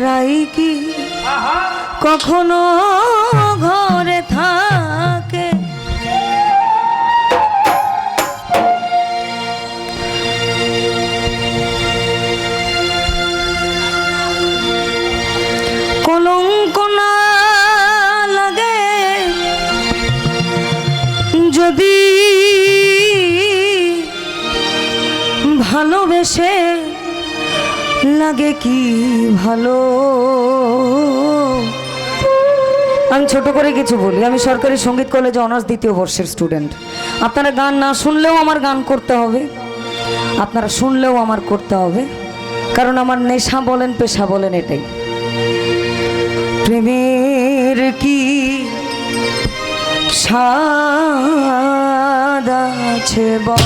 রাই কি? কখনো ঘর লাগে কি ভালো? আমি ছোট করে কিছু বলি। আমি সরকারি সংগীত কলেজে অনার্স দ্বিতীয় বর্ষের স্টুডেন্ট। আপনারা গান না শুনলেও আমার গান করতে হবে। আপনারা শুনলেও আমার করতে হবে। কারণ আমার নেশা বলেন, পেশা বলেন এটাই। প্রেমের কি সাদা আছে বল?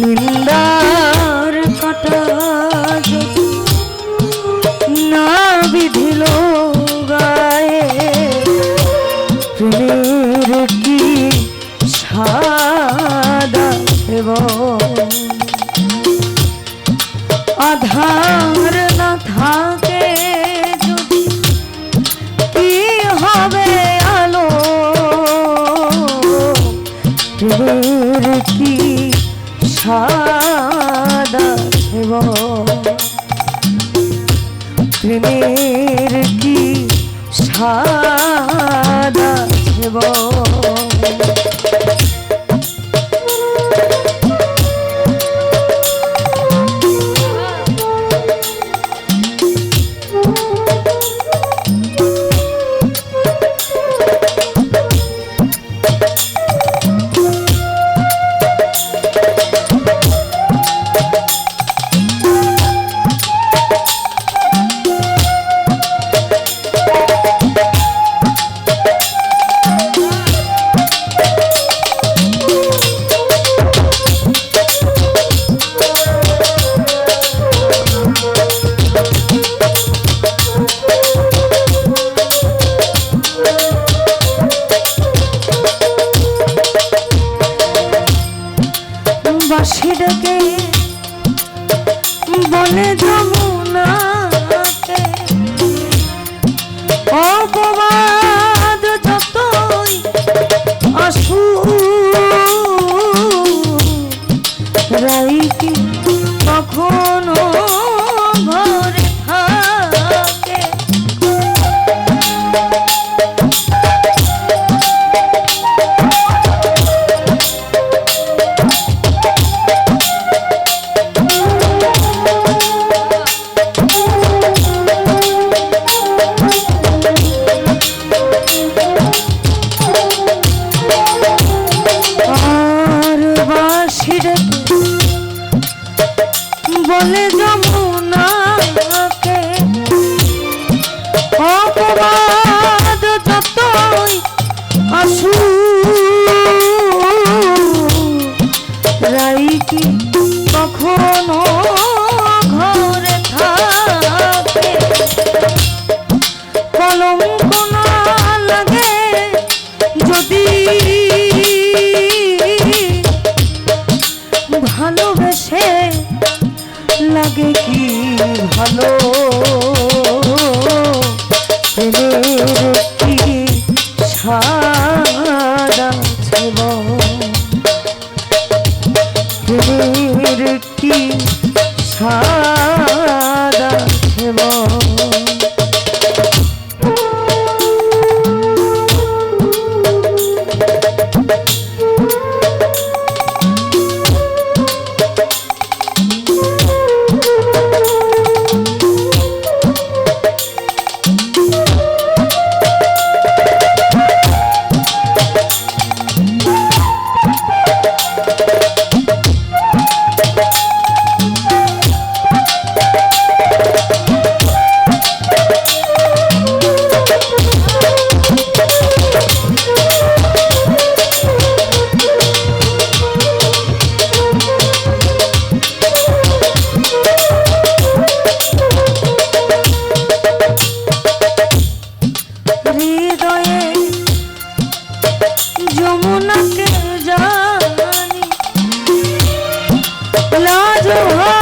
নিন্দার কাটা যদি না বিধিল গায়ে, প্রেমের কি আছে বল? আধার না থাকে যদি কি হবে আলো প্রেমের কি সাদা হেব প্রেমের কি সাদা হেব অপবাদ যতই আসু রাই কি কখনো ঘরে থাকে। Hello.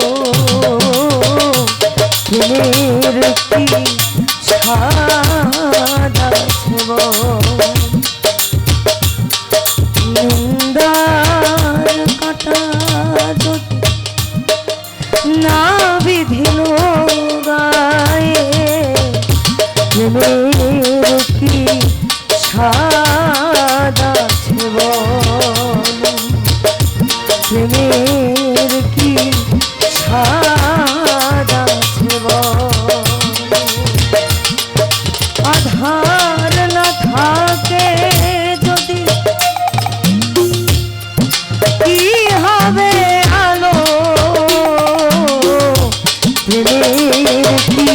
ফুলের কি সাদা নিন্দার কাটা না বিধিল গায়ে প্রেমের কি সাদা ছেব প্রেমের হবে আলো প্রেমের কি